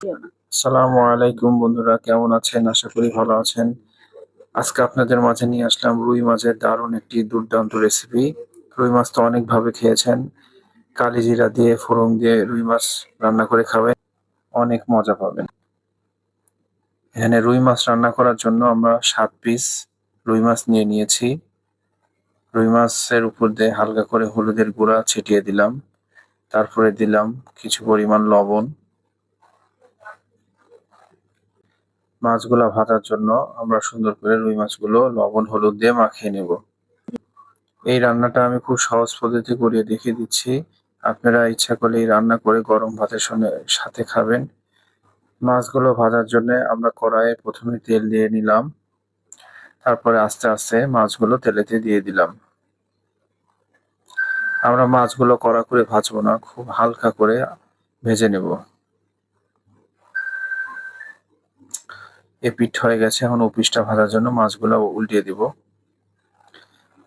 আসসালামু আলাইকুম বন্ধুরা, কেমন আছেন? আশা করি ভালো আছেন। আজকে আপনাদের মাঝে নিয়ে আসলাম রুই মাছের দারুণ একটি দুর্দান্ত রেসিপি রুই মাছ তো অনেকভাবে খেয়েছেন। কালিজিরা দিয়ে, ফোড়ন দিয়ে রুই মাছ রান্না করে খাবেন, অনেক মজা পাবেন। এখানে রুই মাছ রান্না করার জন্য আমরা সাত পিস রুই মাছ নিয়ে নিয়েছি। রুই মাছের উপর দিয়ে হালকা করে হলুদের গুঁড়া ছিটিয়ে দিলাম। তারপরে দিলাম কিছু পরিমাণ লবণ। মাছগুলা ভাজার জন্য আমরা সুন্দর করে রুই মাছগুলো লবণ, হলুদ দিয়ে মাখিয়ে নেব। এই রান্নাটা আমি খুব সহজ পদ্ধতি করিয়ে দেখিয়ে দিচ্ছি। আপনারা ইচ্ছা করলে এই রান্না করে গরম ভাতের সঙ্গে সাথে খাবেন। মাছগুলো ভাজার জন্য আমরা কড়াইয়ে প্রথমে তেল দিয়ে নিলাম। তারপরে আস্তে আস্তে মাছগুলো তেলেতে দিয়ে দিলাম। আমরা মাছগুলো কড়া করে ভাজবো না, খুব হালকা করে ভেজে নেব। এ পিঠ হয়ে গেছে। এখন ওপিসটা ভাজার জন্য মাছগুলো উল্টিয়ে দিব।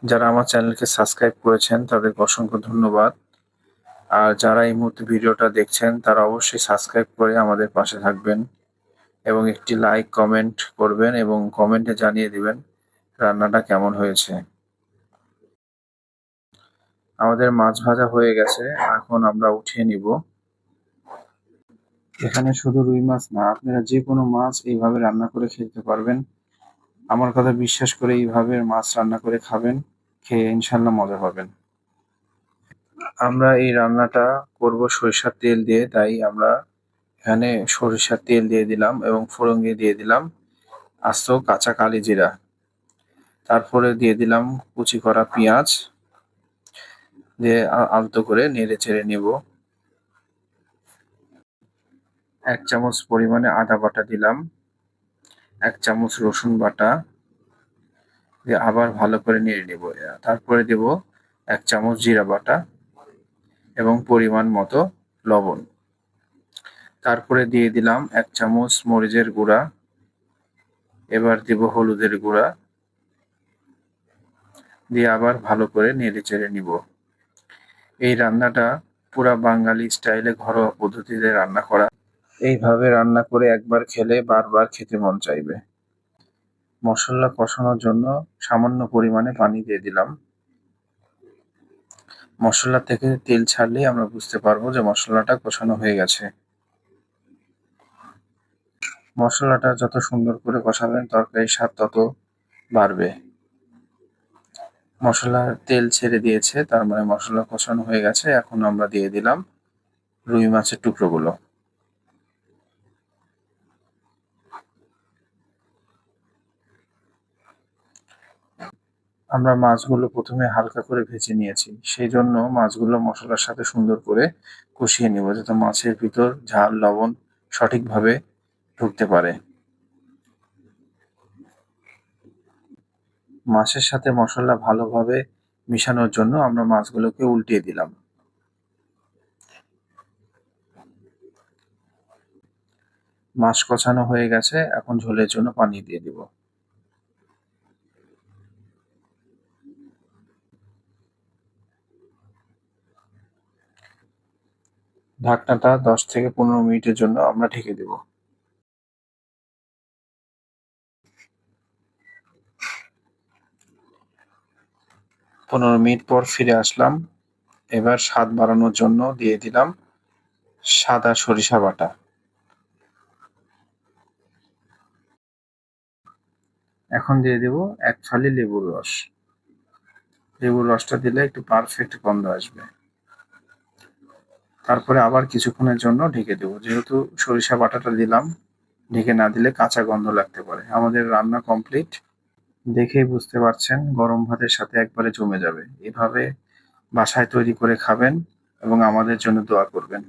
যারা আমার চ্যানেলকে সাবস্ক্রাইব করেছেন, তাদেরকে অসংখ্য ধন্যবাদ। আর যারা এই মুহূর্তে ভিডিওটা দেখছেন, তারা অবশ্যই সাবস্ক্রাইব করে আমাদের পাশে থাকবেন এবং একটি লাইক, কমেন্ট করবেন এবং কমেন্টে জানিয়ে দিবেন রান্নাটা কেমন হয়েছে। আমাদের মাছ ভাজা হয়ে গেছে। এখন আমরা উঠিয়ে নিব। এখানে শুধু রুই মাছ না, আপনারা যে কোনো মাছ এইভাবে রান্না করে খেতে পারবেন। আমার কথা বিশ্বাস করে এইভাবে মাছ রান্না করে খাবেন, খেয়ে ইনশাল্লাহ মজা পাবেন। আমরা এই রান্নাটা করব সরিষার তেল দিয়ে, তাই আমরা এখানে সরিষার তেল দিয়ে দিলাম এবং ফোড়ঙ্গে দিয়ে দিলাম আস্ত কাঁচা কালি জিরা। তারপরে দিয়ে দিলাম কুচি করা পেঁয়াজ, দিয়ে আলতো করে নেড়ে চেড়ে নিব। এক চামচ পরিমাণে আদা বাটা দিলাম, এক চামচ রসুন বাটা দিয়ে আবার ভালো করে নেড়ে নিব। তারপরে দেব এক চামচ জিরা বাটা এবং পরিমাণ মতো লবণ। তারপরে দিয়ে দিলাম এক চামচ মরিচের গুঁড়া, এবার দিব হলুদের গুঁড়া দিয়ে আবার ভালো করে নেড়ে চেড়ে নিব। এই রান্নাটা পুরা বাঙালি স্টাইলে ঘরোয়া পদ্ধতিতে রান্না করা এইভাবে রান্না করে একবার খেলে বারবার খেতে মন চাইবে। মশলা কষানোর জন্য সামান্য পরিমাণে পানি দিয়ে দিলাম। মশলা থেকে তেল ছাড়লেই আমরা বুঝতে পারব যে মশলাটা কষানো হয়ে গেছে। মশলাটা যত সুন্দর করে কষাবেন, তরকারির স্বাদ তত বাড়বে। মশলার তেল ছেড়ে দিয়েছে, তার মানে মশলা কষানো হয়ে গেছে। এখন আমরা দিয়ে দিলাম রুই মাছের টুকরোগুলো। আমরা মাছগুলো প্রথমে হালকা করে ভেজে নিয়েছি। সেই জন্য মাছগুলো মশলার সাথে সুন্দর করে কষিয়ে নিব যাতে মাছের ভিতর ঝাল, লবণ সঠিকভাবে ঢুকতে পারে। মাছের সাথে মশলা ভালোভাবে মিশানোর জন্য আমরা মাছগুলোকে উল্টিয়ে দিলাম। মাছ কষানো হয়ে গেছে, এখন ঝোলের জন্য পানি দিয়ে দিব। ঢাকনাটা দশ থেকে পনেরো মিনিটের জন্য আমরা ঢেকে দেব। পনেরো মিনিট পর ফিরে আসলাম। এবার স্বাদ বাড়ানোর জন্য দিয়ে দিলাম সাদা সরিষা বাটা। এখন দিয়ে দেব এক ফালি লেবুর রস। লেবুর রসটা দিলে একটু পারফেক্ট গন্ধ আসবে। তারপরে আবার কিছুক্ষণের জন্য ঢেকে দেবো। যেহেতু সরিষা বাটাটা দিলাম, ঢেকে না দিলে কাঁচা গন্ধ লাগতে পারে। আমাদের রান্না কমপ্লিট। দেখেই বুঝতে পারছেন, গরম ভাতের সাথে একবারে জমে যাবে। এভাবে বাসায় তৈরি করে খাবেন এবং আমাদের জন্য দোয়া করবেন।